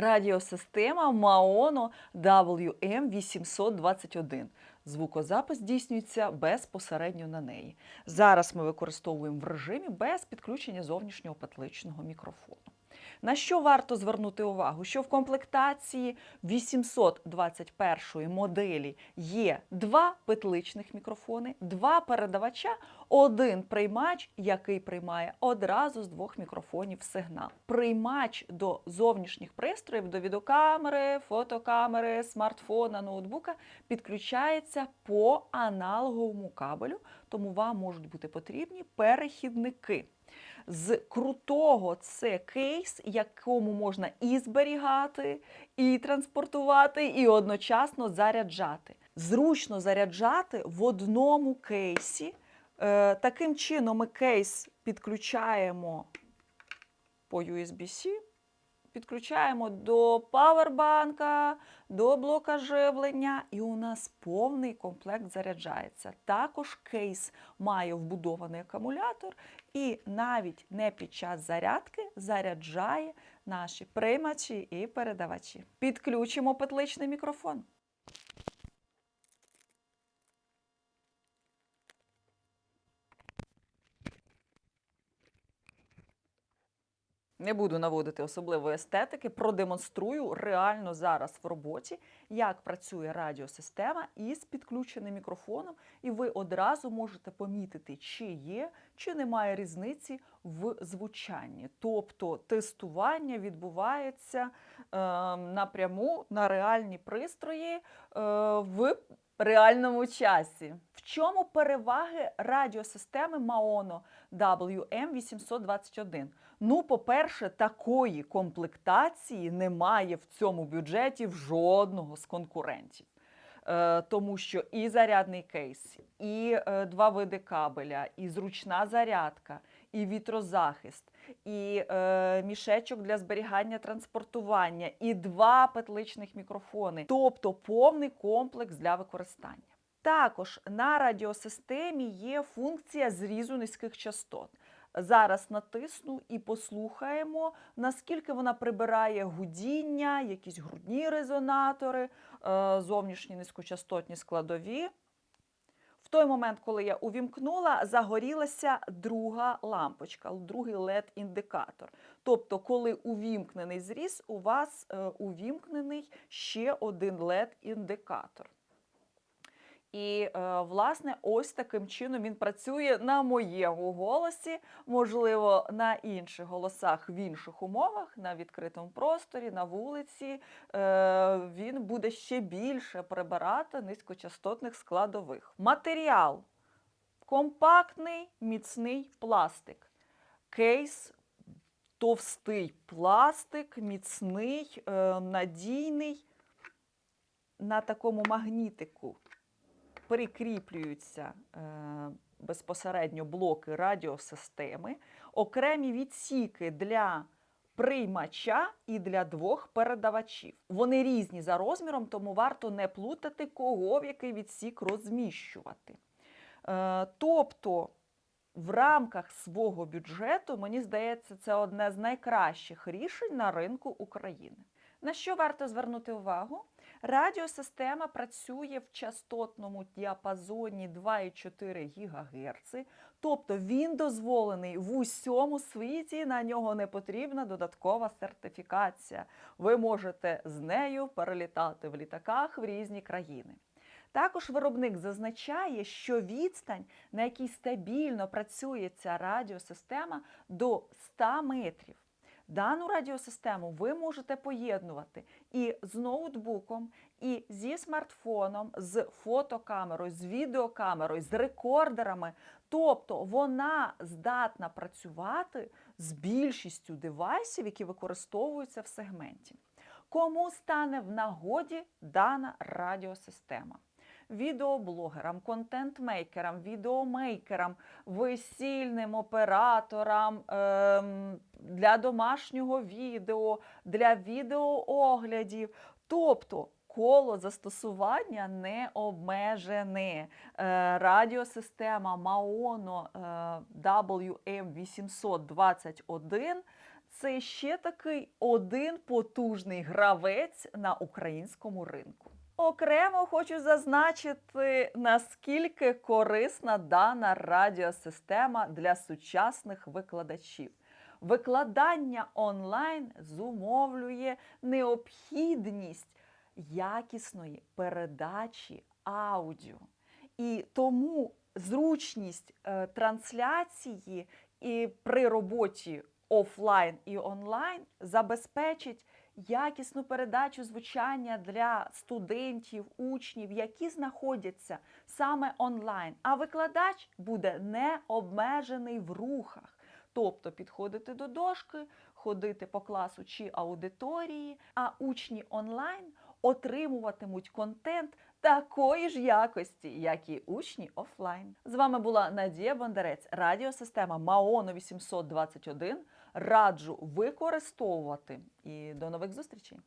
Радіосистема Маоно WM821. Звукозапис здійснюється безпосередньо на неї. Зараз ми використовуємо в режимі без підключення зовнішнього петличного мікрофону. На що варто звернути увагу? Що в комплектації 821 моделі є два петличних мікрофони, два передавача, один приймач, який приймає одразу з двох мікрофонів сигнал. Приймач до зовнішніх пристроїв, до відеокамери, фотокамери, смартфона, ноутбука підключається по аналоговому кабелю, тому вам можуть бути потрібні перехідники. З крутого це кейс, якому можна і зберігати, і транспортувати, і одночасно заряджати. Зручно заряджати в одному кейсі. Е, Таким чином ми кейс підключаємо по USB-C, підключаємо до павербанка, до блока живлення, і у нас повний комплект заряджається. Також кейс має вбудований акумулятор, і навіть не під час зарядки заряджає наші приймачі і передавачі. Підключимо петличний мікрофон. Не буду наводити особливої естетики, продемонструю реально зараз в роботі, як працює радіосистема із підключеним мікрофоном, і ви одразу можете помітити, чи є, чи немає різниці в звучанні. Тобто тестування відбувається е, напряму на реальні пристрої е, в реальному часі. В чому переваги радіосистеми Maono WM821? Ну, по-перше, такої комплектації немає в цьому бюджеті в жодного з конкурентів. Е, тому що і зарядний кейс, і е, два види кабеля, і зручна зарядка, і вітрозахист, і е, мішечок для зберігання транспортування, і два петличних мікрофони, тобто повний комплекс для використання. Також на радіосистемі є функція зрізу низьких частот. Зараз натисну і послухаємо, наскільки вона прибирає гудіння, якісь грудні резонатори, е, зовнішні низькочастотні складові. Той момент, коли я увімкнула, загорілася друга лампочка, другий LED-індикатор. Тобто, коли увімкнений зріз, у вас е, увімкнений ще один LED-індикатор. І, е, власне, ось таким чином він працює на моєму голосі, можливо, на інших голосах в інших умовах, на відкритому просторі, на вулиці. Е, Він буде ще більше прибирати низькочастотних складових. Матеріал компактний, міцний пластик. Кейс товстий пластик, міцний, е, надійний. На такому магнітику прикріплюються е, безпосередньо блоки радіосистеми, окремі відсіки для приймача і для двох передавачів. Вони різні за розміром, тому варто не плутати, кого в який відсік розміщувати. Е, тобто в рамках свого бюджету, мені здається, це одне з найкращих рішень на ринку України. На що варто звернути увагу? Радіосистема працює в частотному діапазоні 2,4 ГГц, тобто він дозволений в усьому світі, на нього не потрібна додаткова сертифікація. Ви можете з нею перелітати в літаках в різні країни. Також виробник зазначає, що відстань, на якій стабільно працює ця радіосистема, до 100 метрів. Дану радіосистему ви можете поєднувати і з ноутбуком, і зі смартфоном, з фотокамерою, з відеокамерою, з рекордерами. Тобто вона здатна працювати з більшістю девайсів, які використовуються в сегменті. Кому стане в нагоді дана радіосистема? Відеоблогерам, контент-мейкерам, відеомейкерам, весільним операторам ем, для домашнього відео, для відеооглядів. Тобто коло застосування не обмежене. Е, радіосистема Maono е, WM821 це ще такий один потужний гравець на українському ринку. Окремо хочу зазначити, наскільки корисна дана радіосистема для сучасних викладачів. Викладання онлайн зумовлює необхідність якісної передачі аудіо. І тому зручність е, трансляції і при роботі офлайн і онлайн забезпечить якісну передачу звучання для студентів, учнів, які знаходяться саме онлайн. А викладач буде не обмежений в рухах. Тобто підходити до дошки, ходити по класу чи аудиторії, а учні онлайн отримуватимуть контент такої ж якості, як і учні офлайн. З вами була Надія Бондарець, радіосистема Маоно 821. Раджу використовувати і до нових зустрічей.